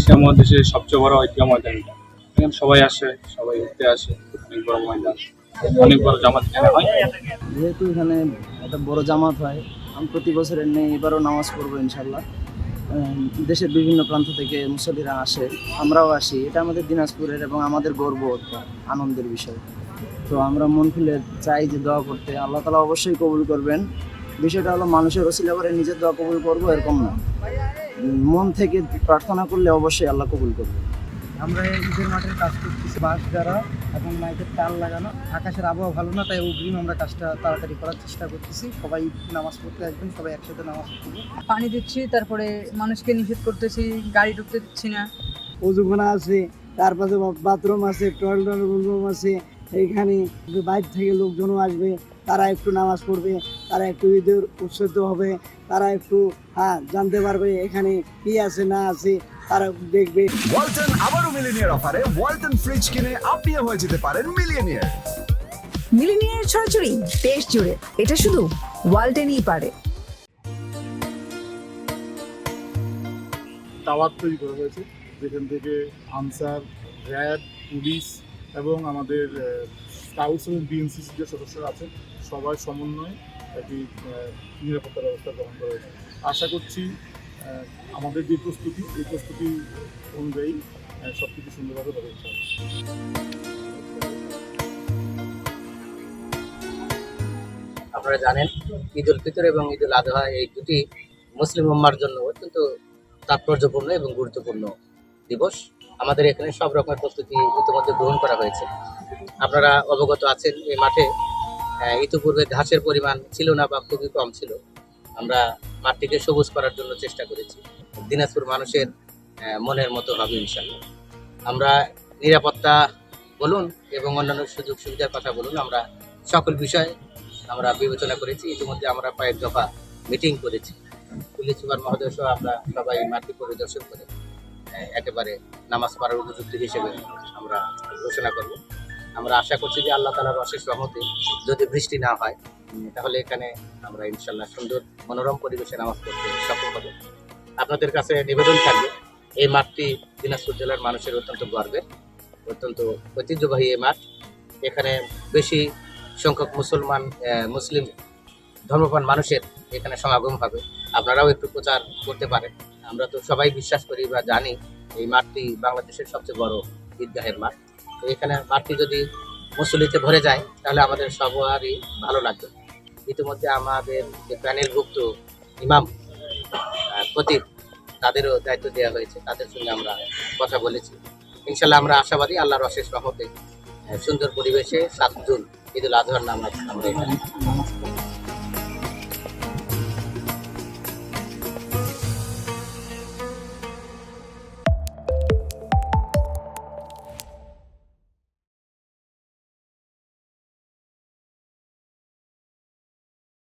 Asia মহাদেশের সবচেয়ে বড় ঐতিহ্য ময়দান এটা। এখানে সবাই আসে, সবাই ঘুরতে আসে, অনেক বড় ময়দান। অনেক বড় জামাত এখানে হয়। যেহেতু এখানে একটা বড় জামাত হয়, আমি প্রতি বছরের নেই এবারও নামাজ পড়ব ইনশাল্লাহ দেশের বিভিন্ন প্রান্ত থেকে মুসল্লিরা আসে, আমরাও আসি। এটা আমাদের দিনাজপুরের এবং আমাদের গর্ব আনন্দের বিষয়। তো আমরা মন খুলে চাই যে দোয়া করতে। আল্লাহ তালা অবশ্যই কবুল করবেন। বিষয়টা হলো, মানুষের ওসিলা করে নিজের দোয়া কবুল করব, এরকম না। মন থেকে প্রার্থনা করলে অবশ্যই আল্লাহ কবুল করবে। আমরা এই ঈদের মাঠের কাজ করতেছি বাঁশ দ্বারা এবং মাইকের তার লাগানো। আকাশের আবহাওয়া ভালো না তাই অগ্রিম আমরা কাজটা তাড়াতাড়ি করার চেষ্টা করতেছি। সবাই নামাজ পড়তে আসবেন সবাই একসাথে নামাজ পড়ব। পানি দিচ্ছি তারপরে মানুষকে নিষেধ করতেছি গাড়ি ঢুকতে দিচ্ছি না। অজুখানা আছে তারপরে বাথরুম আছে টয়লেট রুম আছে এইখানে বাইরে থেকে লোকজনও আসবে তারা একটু নামাজ পড়বে তারা একটু ঈদের উৎসিত হবে তারা একটু হ্যাঁ জানতে পারবে এখানে কি আছে না আছে তারা দেখবে। ওয়ালটন আবারও মিলিনিয়ার অফারে ওয়ালটন ফ্রিজ কিনে আপনিও হয়ে যেতে পারেন মিলিয়নিয়ার। মিলিনিয়ার ছড়াছড়ি দেশ জুড়ে এটা শুধু ওয়ালটেনই পারে। টাওয়ার তৈরি করা হয়েছে যেখান থেকে আনসার র্যাব পুলিশ এবং আমাদের স্কাউটস এবং বিএনসিসি যে সদস্যরা আছেন, সবাই সমন্বয়ে একটি নিরাপত্তা ব্যবস্থা গ্রহণ করা হয়েছে আশা করছি আমাদের যে প্রস্তুতি, এই প্রস্তুতি অনুযায়ী সব কিছু সুন্দরভাবে হবে। আপনারা জানেন, ঈদ উল ফিতর এবং ঈদ উল আজহা এই দুটি মুসলিম উম্মার জন্য অত্যন্ত তাৎপর্যপূর্ণ এবং গুরুত্বপূর্ণ দিবস আমাদের এখানে সব রকমের প্রস্তুতি ইতিমধ্যে গ্রহণ করা হয়েছে। আপনারা অবগত আছেন এই মাঠে ইতিপূর্বে ঘাসের পরিমাণ ছিল না বা খুবই কম ছিল। আমরা মাঠটিকে সবুজ করার জন্য চেষ্টা করেছি। দিনাজপুর মানুষের মনের মতো হবে ইনশাল্লাহ আমরা নিরাপত্তা বলুন এবং অন্যান্য সুযোগ সুবিধার কথা বলুন, আমরা সকল বিষয় আমরা বিবেচনা করেছি। ইতিমধ্যে আমরা কয়েক দফা মিটিং করেছি। পুলিশ সুপার মহোদয় সহ আমরা সবাই মাঠটি পরিদর্শন করে একেবারে নামাজ পড়ার উপযুক্ত হিসেবে আমরা ঘোষণা করব। আমরা আশা করছি যে আল্লাহ তালার অশেষ রহমতে যদি বৃষ্টি না হয়, তাহলে এখানে আমরা ইনশাল্লাহ সুন্দর মনোরম পরিবেশে নামাজ পড়তে সফল হব। আপনাদের কাছে নিবেদন থাকবে, এই মাঠটি দিনাজপুর জেলার মানুষের অত্যন্ত গর্বের, অত্যন্ত ঐতিহ্যবাহী এই মাঠ। এখানে বেশি সংখ্যক মুসলমান মুসলিম ধর্মপ্রাণ মানুষের এখানে সমাগম হবে। আপনারাও একটু প্রচার করতে পারেন। আমরা তো সবাই বিশ্বাস করি বা জানি এই মাঠটি বাংলাদেশের সবচেয়ে বড় ঈদগাহের মাঠ। তো এখানে মাঠটি যদি মুসলিতে ভরে যায়, তাহলে আমাদের সবারই ভালো লাগবে। ইতিমধ্যে আমাদের যে প্যানেলভুক্ত ইমাম খতিব, তাদেরও দায়িত্ব দেওয়া হয়েছে। তাদের সঙ্গে আমরা কথা বলেছি। ইনশাল্লাহ আমরা আশাবাদী, আল্লাহর অশেষ রহমতে সুন্দর পরিবেশে সাত জুন ঈদুল আজহার নাম আমরা।